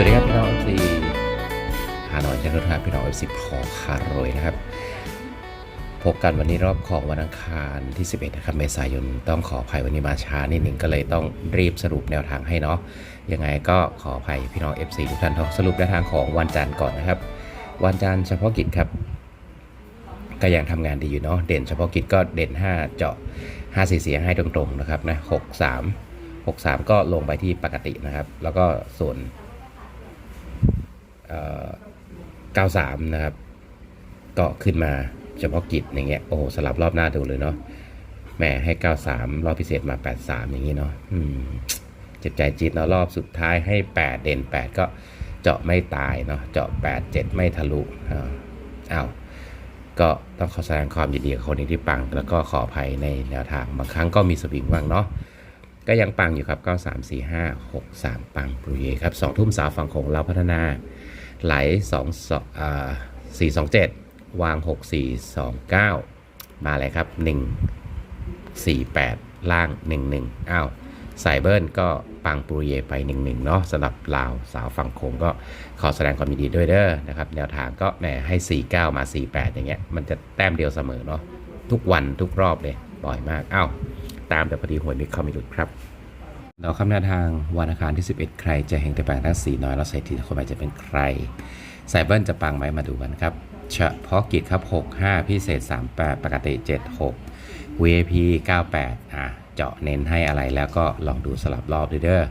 วัสดีครับพี่น้องที่หาหน่อยจะรถหาพี่น้องสิบขอคารวยนะครับ พบกันวันนี้รอบของวันอังคารที่ 11 นะครับ เมษายน ต้องขออภัยวันนี้มาช้านิดหนึ่งก็เลยต้องรีบสรุปแนวทางให้เนาะ ยังไงก็ขออภัยพี่น้อง FC ทุกท่านทองสรุปแนวทางของวันจันทร์ก่อนนะครับ วันจันทร์เฉพาะกิจครับ ก็ยังทำงานดีอยู่เนาะ เด่นเฉพาะกิจก็เด่น 5 เจาะ5สีเสียให้ตรงๆนะครับนะ 6 3 6 3 ก็ลงไปที่ปกตินะครับ แล้วก็ส่วนเอ่อ 93 นะครับ ก็ขึ้นมาเฉพาะกิจอย่างเงี้ยโอ้โหสลับรอบหน้าดูเลยเนาะแหมให้ 93 รอบพิเศษมา 83 อย่างงี้เนาะอืมเจ็บใจจีดเนาะรอบสุดท้ายให้ 8 เด่น 8 ก็เจาะไม่ตายเนาะเจาะ 8 7 ไม่ทะลุอ้าวอาก็ต้องขอแสดงความยินดีกับคนที่ปัง แล้วก็ขออภัยในแนวทางบางครั้งก็มีสวิงบ้างเนาะก็ยังปังอยู่ครับ 9 3 4 5 6 3 ปังปรุเยครับสองทุ่มสาวฝั่งของเราพัฒนา ไหล2 2 4 2 7 วาง 6 4 2 9 มาเลยครับ 1 4 8 ล่าง 1 1อ้าวสายเบิร์นก็ปังปรุเยไป 1 1เนาะสำหรับลาวสาวฝั่งโขงก็ขอแสดงความยินดีด้วยเด้อนะครับ แนวทางก็แหมให้ 4 9 มา 4 8 อย่างเงี้ย มันจะแต้มเดียวเสมอเนาะทุกวันทุกรอบเลยบ่อยมากอ้าวตามแต่พอดีหวยมิคอมมิลุดครับ เราคำนวทางวันอังคารที่ 11 ใครจะเฮงแต่แปลงทั้ง 4 น้อย แล้วใส่ทีคนไปจะเป็นใครไซเบิลจะปังไหมมาดูกันครับ เฉพาะกิจครับ 65 พิเศษ 38 ปกติ 76 VIP 98 อะ เจาะเน้นให้อะไรแล้วก็ลองดูสลับรอบด้วยเด้อ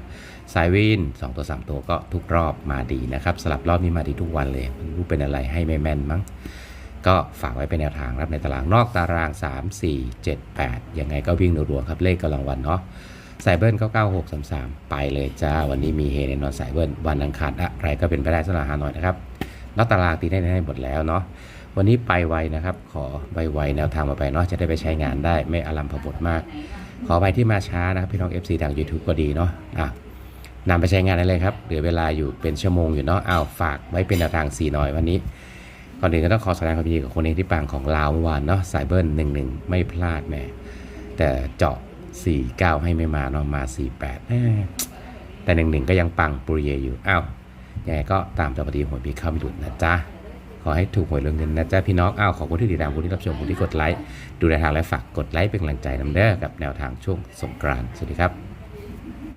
สายวิน 2 ตัว 3 ตัวก็ทุกรอบมาดีนะครับ สลับรอบนี้มาดีทุกวันเลยไม่รู้เป็นอะไรให้ไม่แม่นมั้งก็ฝากไว้เป็นแนวทางรับในตารางนอกตาราง 3 4 7 8 ยังไงก็วิ่งรัวๆครับเลขกำลังวันเนาะ สายเบิ้ลก็9633 ไปเลยจ้า วันนี้มีเฮแน่นอนสายเบิ้ลวันอังคารอะไรก็เป็นไปได้สำหรับฮานอยนะครับนอกตารางตีได้ให้หมดแล้วเนาะวันนี้ไปไวนะครับ ขอไวแนวทางมาไปเนาะจะได้ไปใช้งานได้ไม่อลัมพบทมาก ขอไปที่มาช้านะครับพี่น้อง FC ทาง YouTube ก็ดีเนาะอะนำไปใช้งานได้เลยครับเหลือเวลาอยู่เป็นชั่วโมงอยู่เนาะอ้าวฝากไว้เป็นแนวทางสีน้อยวันนี้ก่อนอื่นก็ต้องขอแสดงความยินดีกับคนเองที่ปังของลาวเมื่อวานเนาะสายเบิ้ลหนึ่งหนึ่งไม่พลาดแม่แต่เจาะ 4 9 ให้ไม่มาเนาะมา 4 8แปแต่หนึ่งหนึ่งก็ยังปังปุริเยอยู่อ้าวยังไงก็ตามตัวปฏิหวยมีเข้าไม่หลุดนะจ๊ะ ขอให้ถูกหวยเรื่องเงินนะจ๊ะพี่น้องอ้าวขอบคุณที่ติดตามคุณที่รับชมคุณที่กดไลค์ดูแนวทางและฝากกดไลค์เป็นกำลังใจนำเด้อกับแนวทางช่วงสงกรานต์สวัสดีครับ